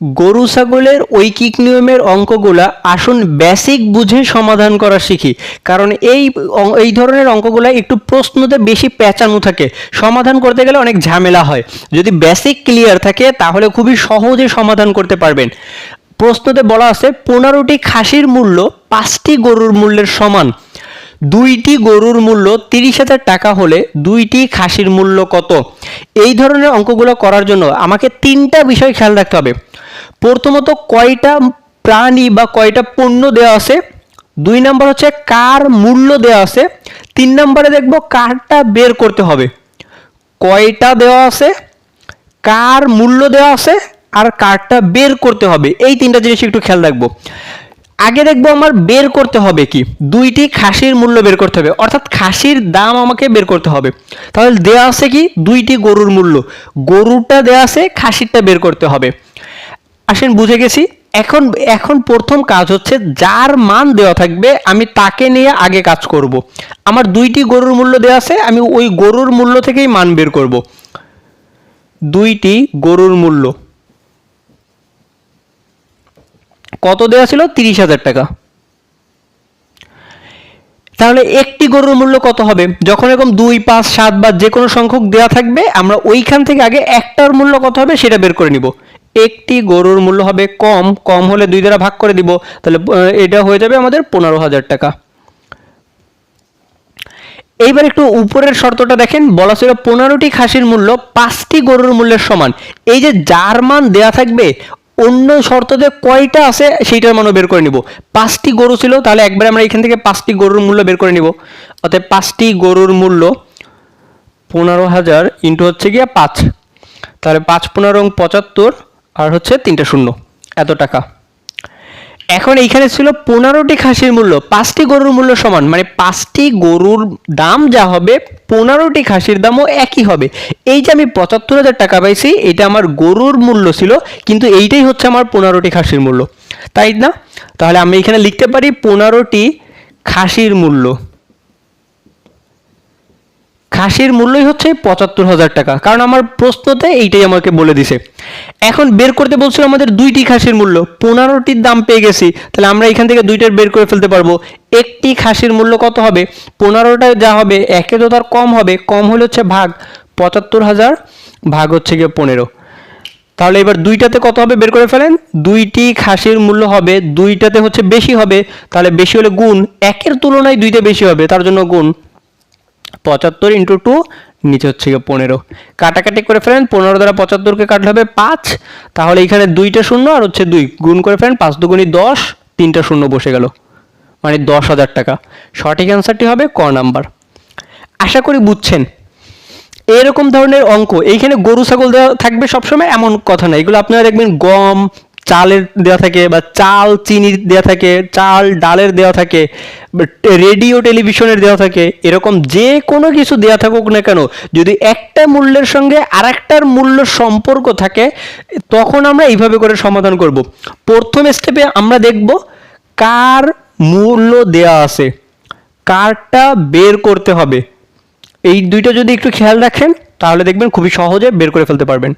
গরু ছাগলের ঐকিক নিয়মের অঙ্কগুলা আসুন বেসিক বুঝে সমাধান করা শিখি। কারণ এই এই ধরনের অঙ্কগুলা একটু প্রশ্নতে বেশি পেঁচানো থাকে। সমাধান করতে গেলে অনেক ঝামেলা হয়। যদি বেসিক ক্লিয়ার থাকে, তাহলে খুবই সহজে সমাধান করতে পারবেন। প্রশ্নতে বলা আছে, পনেরোটি খাসির মূল্য পাঁচটি গরুর মূল্যের সমান। দুইটি গরুর মূল্য তিরিশ হাজার টাকা হলে দুইটি খাসির মূল্য কত? এই ধরনের অঙ্কগুলো করার জন্য আমাকে তিনটা বিষয় খেয়াল রাখতে হবে। প্রথমত কয়টা প্রাণী বা কয়টা পণ্য দেওয়া আছে? দুই নম্বর হচ্ছে কার মূল্য দেওয়া আছে? তিন নম্বরে দেখব কারটা বের করতে হবে। কয়টা দেওয়া আছে? কার মূল্য দেওয়া আছে? আর কারটা বের করতে হবে। এই তিনটা জিনিস একটু খেয়াল রাখব। আগে দেখব আমার বের করতে হবে কি? দুইটি খাসির মূল্য বের করতে হবে। অর্থাৎ খাসির দাম আমাকে বের করতে হবে। তাহলে দেওয়া আছে কি? দুইটি গরুর মূল্য। গরুটা দেওয়া আছে, খাসিরটা বের করতে হবে। আসেন, বুঝে গেছি? এখন এখন প্রথম কাজ হচ্ছে যার মান দেওয়া থাকবে, আমি তাকে নিয়ে আগে কাজ করব। আমার দুইটি গরুর মূল্য দেওয়া আছে, আমি ওই গরুর মূল্য থেকেই মান বের করব। দুইটি গরুর মূল্য। কত দেওয়া ছিল? তিরিশ হাজার টাকা। তাহলে একটি গরুর মূল্য কত হবে? যখন এরকম দুই, পাঁচ, সাত বা যে কোনো সংখ্যক দেওয়া থাকবে, আমরা ওইখান থেকে আগে একটার মূল্য কত হবে সেটা বের করে নিব। একটি গরুর মূল্য হবে কম কম হলে দুই দ্বারা ভাগ করে দিব, তাহলে এটা হয়ে যাবে আমাদের পনেরো হাজার টাকা। এইবার একটু উপরের শর্তটা দেখেন, বলা ছিল পনেরোটি খাসির মূল্য পাঁচটি গরুর মূল্যের সমান। এই যে যার মান দেয়া থাকবে অন্য শর্ততে কয়টা আছে সেইটার মানও বের করে নিব। পাঁচটি গরু ছিল, তাহলে একবারে আমরা এখান থেকে পাঁচটি গরুর মূল্য বের করে নিব। অতএব পাঁচটি গরুর মূল্য পনেরো হাজার ইন্টু হচ্ছে গিয়া পাঁচ। তাহলে পাঁচ, পনেরো পঁচাত্তর, আর হচ্ছে তিনটে শূন্য। এত টাকা। এখন এইখানে ছিল পনেরোটি খাসির মূল্য, পাঁচটি গরুর মূল্য সমান মানে পাঁচটি গরুর দাম যা হবে, পনেরোটি খাসির দামও একই হবে। এই যে আমি পঁচাত্তর হাজার টাকা পাইছি, এটা আমার গরুর মূল্য ছিল, কিন্তু এইটাই হচ্ছে আমার পনেরোটি খাসির মূল্য। তাই না? তাহলে আমি এখানে লিখতে পারি পনেরোটি খাসির মূল্য। খাসির মূল্যই হচ্ছে পঁচাত্তর হাজার টাকা। কারণ আমার প্রশ্নতে এইটাই আমাকে বলে দিছে। এখন বের করতে বলছিল আমাদের দুইটি খাসির মূল্য, পনেরোটির দাম পেয়ে গেছি, তাহলে আমরা এখান থেকে দুইটার বের করে ফেলতে পারব। একটি খাসির মূল্য কত হবে? পনেরোটা যা হবে, একে তো তার কম হবে, কম হলে হচ্ছে ভাগ। পঁচাত্তর হাজার ভাগ হচ্ছে গিয়ে পনেরো। তাহলে এবার দুইটাতে কত হবে বের করে ফেলেন? দুইটি খাসির মূল্য হবে, দুইটাতে হচ্ছে বেশি হবে, তাহলে বেশি হলে গুণ, একের তুলনায় দুইটা বেশি হবে, তার জন্য গুণ। পঁচাত্তর ইন্টু টু নিচে হচ্ছে গিয়ে পনেরো। কাটাকাটি করে ফেলেন পনেরো দ্বারা পঁচাত্তরকে কাটলে হবে পাঁচ। তাহলে এখানে দুইটা শূন্য আর হচ্ছে দুই। গুণ করে ফেলেন পাঁচ দুগুণি দশ, তিনটা শূন্য বসে গেল। মানে দশ হাজার টাকা। সঠিক অ্যান্সারটি হবে ক নাম্বার। আশা করি বুঝছেন। এরকম ধরনের অঙ্ক। এইখানে গরু, ছাগল দেওয়া থাকবে সবসময়, এমন কথা না। এগুলো আপনারা দেখবেন গম চালের দেওয়া থাকে বা চাল চিনির দেওয়া থাকে, চাল ডালের দেওয়া থাকে রেডিও টেলিভিশনের দেওয়া থাকে, এরকম যে কোনো কিছু দেওয়া থাকুক না কেন, যদি একটা মূল্যের সঙ্গে আরেকটার মূল্য সম্পর্ক থাকে, তখন আমরা এইভাবে করে সমাধান করব। প্রথম স্টেপে আমরা দেখব কার মূল্য দেওয়া আছে, কারটা বের করতে হবে। এই দুইটা যদি একটু খেয়াল রাখেন, তাহলে দেখবেন খুবই সহজে বের করে ফেলতে পারবেন।